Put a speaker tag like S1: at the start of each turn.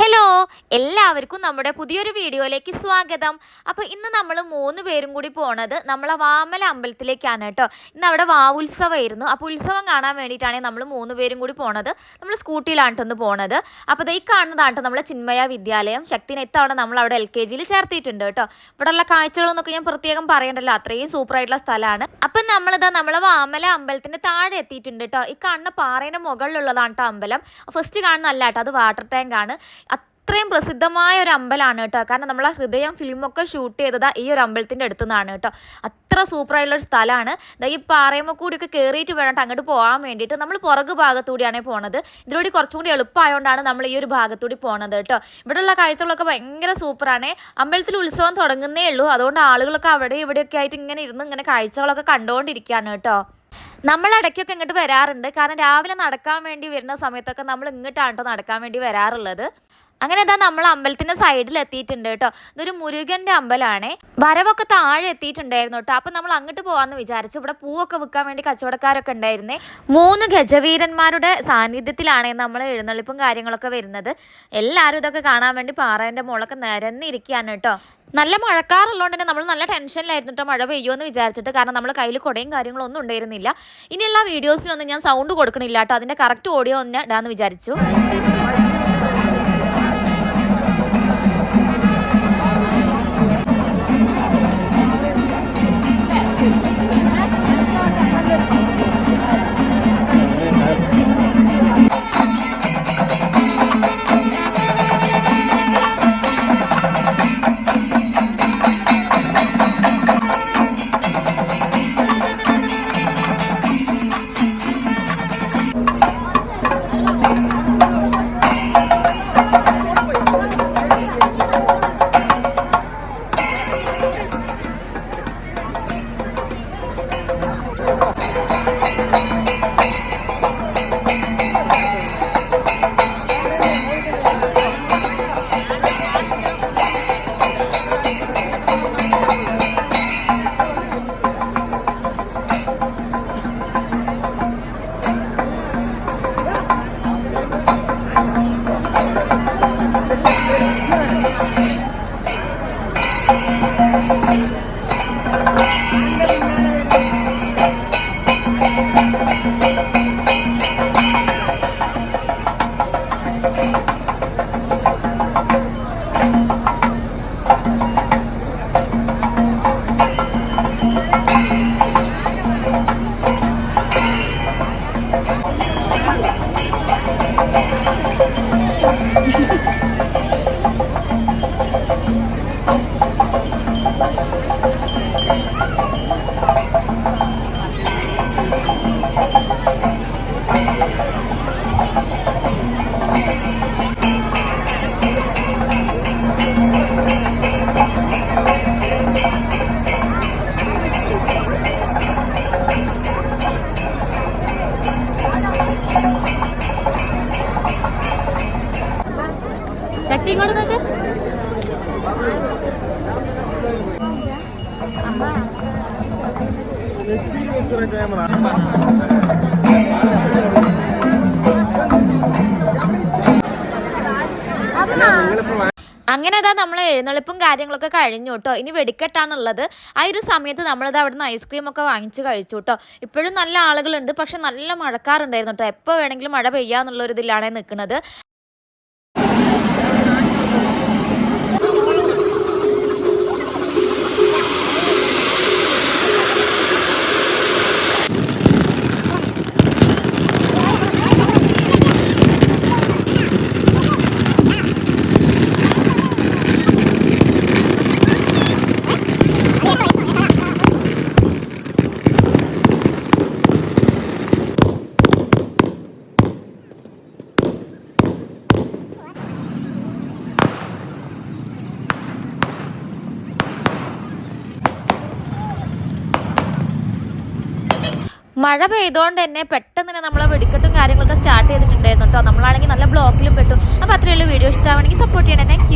S1: Hello എല്ലാവർക്കും നമ്മുടെ പുതിയൊരു വീഡിയോയിലേക്ക് സ്വാഗതം. അപ്പോൾ ഇന്ന് നമ്മൾ മൂന്ന് പേരും കൂടി പോണത് നമ്മളെ വാമല അമ്പലത്തിലേക്കാണ് കേട്ടോ. ഇന്ന് അവിടെ വാവുത്സവമായിരുന്നു അപ്പോൾ ഉത്സവം കാണാൻ വേണ്ടിയിട്ടാണ് നമ്മൾ മൂന്ന് പേരും കൂടി പോണത്. നമ്മൾ സ്കൂട്ടിയിലാണ് പോണത്. അപ്പോൾ ഈ കാണുന്നതാണ് നമ്മുടെ നമ്മളെ ചിന്മയ വിദ്യാലയം. ശക്തിനെ ഇത്തവണ നമ്മൾ അവിടെ എൽ കെ ജിയിൽ ചേർത്തിയിട്ടുണ്ട് കേട്ടോ ഇവിടെയുള്ള കാഴ്ചകളെന്നൊക്കെ ഞാൻ പ്രത്യേകം പറയണ്ടല്ലോ. അത്രയും സൂപ്പർ ആയിട്ടുള്ള സ്ഥലമാണ് അപ്പം നമ്മളിതാ നമ്മളെ വാമല അമ്പലത്തിന്റെ താഴെ എത്തിയിട്ടുണ്ട് കേട്ടോ ഈ കാണുന്ന പാറേന്റെ മുകളിലുള്ളതാണ് കേട്ടോ അമ്പലം. ഫസ്റ്റ് കാണുന്നതല്ല കേട്ടോ അത് വാട്ടർ ടാങ്ക് ആണ്. അത്രയും പ്രസിദ്ധമായ ഒരു അമ്പലമാണ് കേട്ടോ. കാരണം നമ്മളെ ഹൃദയം ഫിലിമൊക്കെ ഷൂട്ട് ചെയ്തത് ഈ ഒരു അമ്പലത്തിന്റെ അടുത്തു നിന്നാണ് കേട്ടോ. അത്ര സൂപ്പറായിട്ടുള്ള ഒരു സ്ഥലമാണ്. ഈ പാറയമ്മ കൂടിയൊക്കെ കയറിയിട്ട് വേണം അങ്ങോട്ട് പോകാൻ വേണ്ടിയിട്ട്. നമ്മൾ പുറകു ഭാഗത്തൂടിയാണ് പോണത്. ഇതിലൂടെ കുറച്ചും കൂടി എളുപ്പമായതുകൊണ്ടാണ് നമ്മൾ ഈ ഒരു ഭാഗത്തൂടി പോണത് കേട്ടോ. ഇവിടെയുള്ള കാഴ്ചകളൊക്കെ ഭയങ്കര സൂപ്പറാണ്. അമ്പലത്തിൽ ഉത്സവം തുടങ്ങുന്നേ ഉള്ളൂ. അതുകൊണ്ട് ആളുകളൊക്കെ അവിടെ ഇവിടെയൊക്കെ ആയിട്ട് ഇങ്ങനെ ഇരുന്ന് ഇങ്ങനെ കാഴ്ചകളൊക്കെ കണ്ടുകൊണ്ടിരിക്കുകയാണ് കേട്ടോ. നമ്മൾ ഇടയ്ക്കൊക്കെ ഇങ്ങോട്ട് വരാറുണ്ട്. കാരണം രാവിലെ നടക്കാൻ വേണ്ടി വരുന്ന സമയത്തൊക്കെ നമ്മൾ ഇങ്ങോട്ടാണ് കേട്ടോ നടക്കാൻ വേണ്ടി വരാറുള്ളത്. അങ്ങനെ ഇതാ നമ്മൾ അമ്പലത്തിന്റെ സൈഡിൽ എത്തിയിട്ടുണ്ട് കേട്ടോ. ഇതൊരു മുരുകന്റെ അമ്പലമാണേ. വരവൊക്കെ താഴെ എത്തിയിട്ടുണ്ടായിരുന്നു കേട്ടോ. അപ്പൊ നമ്മൾ അങ്ങോട്ട് പോവാന്ന് വിചാരിച്ചു. ഇവിടെ പൂവൊക്കെ വിൽക്കാൻ വേണ്ടി കച്ചവടക്കാരൊക്കെ ഉണ്ടായിരുന്നേ. മൂന്ന് ഗജവീരന്മാരുടെ സാന്നിധ്യത്തിലാണ് നമ്മൾ എഴുന്നള്ളിപ്പും കാര്യങ്ങളൊക്കെ വരുന്നത്. എല്ലാവരും ഇതൊക്കെ കാണാൻ വേണ്ടി പാറേന്റെ മുകളൊക്കെ നിരന്നിരിക്കുകയാണ് കേട്ടോ. നല്ല മഴക്കാറുള്ളതുകൊണ്ട് തന്നെ നമ്മൾ നല്ല ടെൻഷനിലായിരുന്നു കേട്ടോ. മഴ പെയ്യുമെന്ന് വിചാരിച്ചിട്ട്. കാരണം നമ്മൾ കയ്യിൽ കുടയും കാര്യങ്ങളും ഒന്നും ഉണ്ടായിരുന്നില്ല. ഇനിയുള്ള വീഡിയോസിനൊന്നും ഞാൻ സൗണ്ട് കൊടുക്കണില്ല കേട്ടോ. അതിന്റെ കറക്റ്റ് ഓഡിയോ ഒന്ന് ഇടാന്ന് വിചാരിച്ചു. ഇങ്ങോട്ട് നോക്ക്. അങ്ങനെ അതാ നമ്മൾ എഴുന്നള്ളിപ്പും കാര്യങ്ങളൊക്കെ കഴിഞ്ഞു കേട്ടോ. ഇനി വെടിക്കെട്ടാണുള്ളത്. ആ ഒരു സമയത്ത് നമ്മളിത് അവിടെ നിന്ന് ഐസ്ക്രീം ഒക്കെ വാങ്ങിച്ചു കഴിച്ചു കേട്ടോ. ഇപ്പോഴും നല്ല ആളുകളുണ്ട് പക്ഷെ നല്ല മഴക്കാറുണ്ടായിരുന്നു കേട്ടോ. എപ്പോൾ വേണമെങ്കിലും മഴ പെയ്യാന്നുള്ള ഒരു ഇതിലാണ് നിൽക്കുന്നത് മഴ പെയ്തുകൊണ്ട് തന്നെ പെട്ടെന്ന് തന്നെ നമ്മളെ വെടിക്കെട്ടും കാര്യങ്ങളൊക്കെ സ്റ്റാർട്ട് ചെയ്തിട്ടുണ്ടായിരുന്നു കേട്ടോ നമ്മളാണെങ്കിൽ നല്ല ബ്ലോക്കിലും പെട്ടു. അപ്പോൾ അത്രയുള്ള വീഡിയോ ഇഷ്ടമാണെങ്കിൽ സപ്പോർട്ട് ചെയ്യണേ. താങ്ക്